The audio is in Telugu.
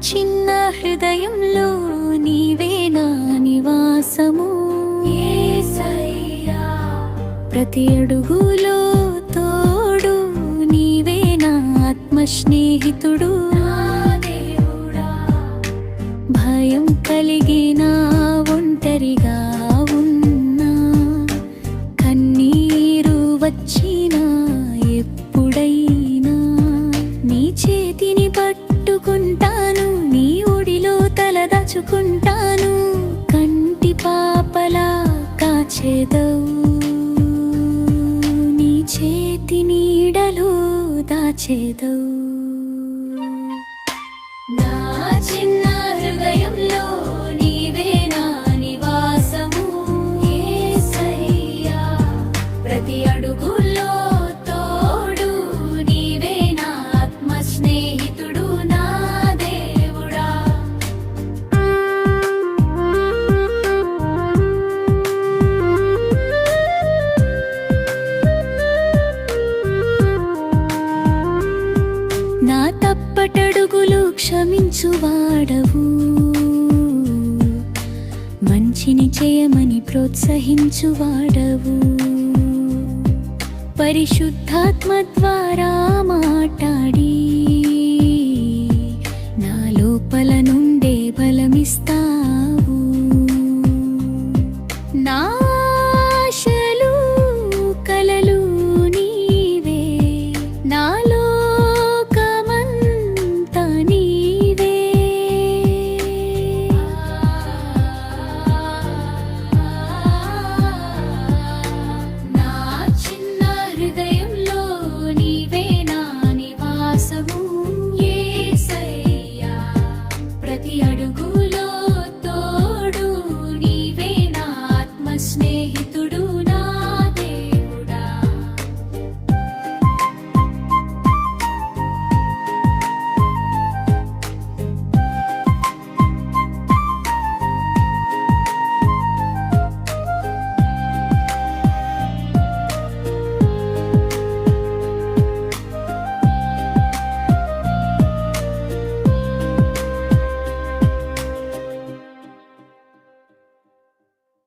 చిన్న హృదయంలో నీవే నా నివాసము. ప్రతి అడుగులో తోడు నీవే నా ఆత్మ స్నేహితుడు భయం కలిగిన ఒంటరిగా ఉన్నా కన్నీరు వచ్చినా తలదాచుకుంటాను కంటి పాపలా కాచేదవు. నీ చేతి నీడలో దాచేదవు. తప్పటడుగులు క్షమించువాడవు. మంచిని చేయమని ప్రోత్సహించువాడవు. పరిశుద్ధాత్మ ద్వారా మాట్లాడి sneak